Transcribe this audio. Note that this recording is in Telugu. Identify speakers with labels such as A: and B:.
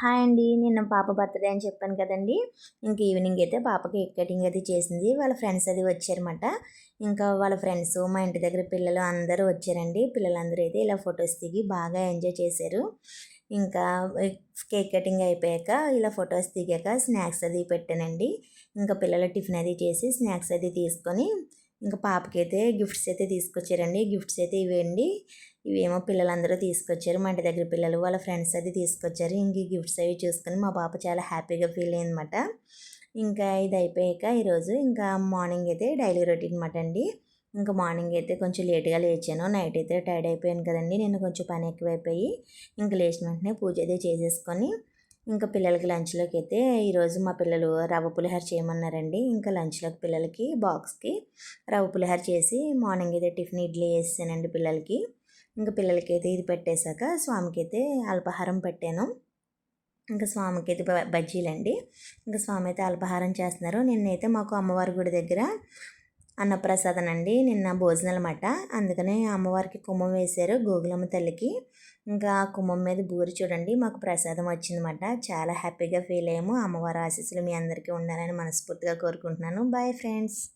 A: హాయ్ అండి నిన్న పాప బర్త్డే అని చెప్పాను కదండి. ఇంక ఈవినింగ్ అయితే పాప కేక్ కటింగ్ అది చేసింది. వాళ్ళ ఫ్రెండ్స్ అది వచ్చారన్నమాట. ఇంకా వాళ్ళ ఫ్రెండ్స్ మా ఇంటి దగ్గర పిల్లలు అందరూ వచ్చారండి. పిల్లలందరూ అయితే ఇలా ఫొటోస్ దిగి బాగా ఎంజాయ్ చేశారు. ఇంకా కేక్ కటింగ్ అయిపోయాక ఇలా ఫొటోస్ దిగాక స్నాక్స్ అది పెట్టానండి. ఇంకా పిల్లలు టిఫిన్ అది చేసి స్నాక్స్ అది తీసుకొని ఇంకా పాపకైతే గిఫ్ట్స్ అయితే తీసుకొచ్చారండి. గిఫ్ట్స్ అయితే ఇవేండి. ఇవేమో పిల్లలందరూ తీసుకొచ్చారు. మా ఇంటి దగ్గర పిల్లలు వాళ్ళ ఫ్రెండ్స్ అది తీసుకొచ్చారు. ఇంక ఈ గిఫ్ట్స్ అవి చూసుకొని మా పాప చాలా హ్యాపీగా ఫీల్ అయిందన్నమాట. ఇంకా ఇది అయిపోయాక ఈరోజు ఇంకా మార్నింగ్ అయితే డైలీ రొటీన్ అనమాట అండి. ఇంకా మార్నింగ్ అయితే కొంచెం లేట్గా లేచాను. నైట్ అయితే టైర్డ్ అయిపోయాను కదండి. నేను కొంచెం పని ఎక్కువైపోయి ఇంకా లేచిన వెంటనే పూజ అయితే చేసేసుకొని ఇంకా పిల్లలకి లంచ్లోకి అయితే ఈరోజు మా పిల్లలు రవ్వ పులిహోర చేయమన్నారండి. ఇంకా లంచ్లోకి పిల్లలకి బాక్స్కి రవ్వ పులిహోర చేసి మార్నింగ్ అయితే టిఫిన్ ఇడ్లీ వేసానండి పిల్లలకి. ఇంకా పిల్లలకి అయితే ఇది పెట్టేశాక స్వామికి అయితే అల్పాహారం పెట్టాను. ఇంకా స్వామికి అయితే బజ్జీలండి. ఇంకా స్వామి అయితే అల్పాహారం చేస్తున్నారు. నిన్నైతే మాకు అమ్మవారి గుడి దగ్గర అన్నప్రసాదం అండి నిన్న భోజనాలు అన్నమాట అందుకనే అమ్మవారికి కుంభం వేశారు గోగులమ్మ తల్లికి. ఇంకా కుంభం మీద బూరి చూడండి మాకు ప్రసాదం వచ్చిందన్నమాట. చాలా హ్యాపీగా ఫీల్ అయ్యాము. అమ్మవారి ఆశీస్సులు మీ అందరికీ ఉండాలని మనస్ఫూర్తిగా కోరుకుంటున్నాను. Bye friends.